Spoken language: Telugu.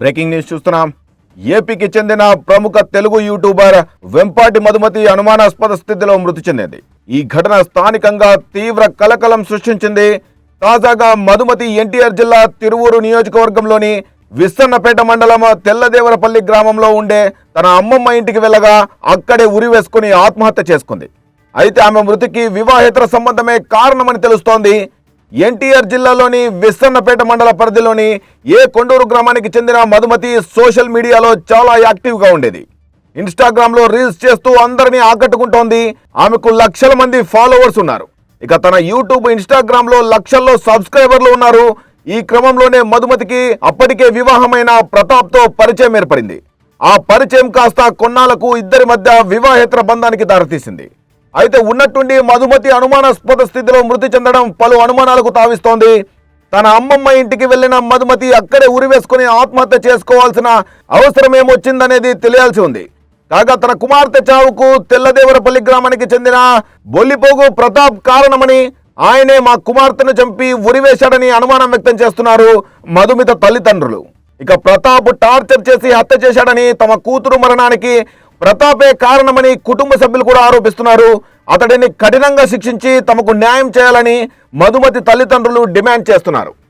బ్రేకింగ్ న్యూస్ చూస్తున్నాం. ఏపీకి చెందిన ప్రముఖ తెలుగు యూట్యూబర్ వెంపాటి మధుమతి అనుమానాస్పద స్థితిలో మృతి చెందింది. ఈ ఘటన స్థానికంగా తీవ్ర కలకలం సృష్టించింది. తాజాగా మధుమతి ఎన్టీఆర్ జిల్లా తిరువూరు నియోజకవర్గంలోని విస్తన్నపేట మండలం తెల్లదేవరపల్లి గ్రామంలో ఉండే తన అమ్మమ్మ ఇంటికి వెళ్ళగా అక్కడే ఉరి వేసుకుని ఆత్మహత్య చేసుకుంది. అయితే ఆమె మృతికి వివాహేతర సంబంధమే కారణమని తెలుస్తోంది. ఎన్టీఆర్ జిల్లాలోని విస్తన్నపేట మండల పరిధిలోని ఏ కొండూరు గ్రామానికి చెందిన మధుమతి సోషల్ మీడియాలో చాలా యాక్టివ్గా ఉండేది. ఇన్స్టాగ్రామ్లో రీల్స్ చేస్తూ అందరినీ ఆకట్టుకుంటోంది. ఆమెకు లక్షల మంది ఫాలోవర్స్ ఉన్నారు. ఇక తన యూట్యూబ్ ఇన్స్టాగ్రామ్లో లక్షల్లో సబ్స్క్రైబర్లు ఉన్నారు. ఈ క్రమంలోనే మధుమతికి అప్పటికే వివాహమైన ప్రతాప్తో పరిచయం ఏర్పడింది. ఆ పరిచయం కాస్త కొన్నాళ్ళకు ఇద్దరి మధ్య వివాహేతర బంధానికి దారితీసింది. అయితే ఉన్నట్టుండి మధుమతి అనుమానాస్పద స్థితిలో మృతి చెందడం పలు అనుమానాలకు తావిస్తోంది. తన అమ్మమ్మ ఇంటికి వెళ్ళిన మధుమతి అక్కడే ఉరివేసుకుని ఆత్మహత్య చేసుకోవాల్సిన అవసరం ఏమొచ్చిందనేది తెలియాల్సి ఉంది. కాగా తన కుమార్తె చావుకు తెల్లదేవరపల్లి గ్రామానికి చెందిన బొల్లిపోగు ప్రతాప్ కారణమని ఆయనే మా కుమార్తెను చంపి ఉరివేశాడని అనుమానం వ్యక్తం చేస్తున్నారు మధుమిత తల్లిదండ్రులు. ఇక ప్రతాప్ టార్చర్ చేసి హత్య చేశాడని తమ కూతురు మరణానికి ప్రతాపే కారణమని కుటుంబ సభ్యులు కూడా ఆరోపిస్తున్నారు. అతడిని కఠినంగా శిక్షించి తమకు న్యాయం చేయాలని మధుమతి తల్లిదండ్రులు డిమాండ్ చేస్తున్నారు.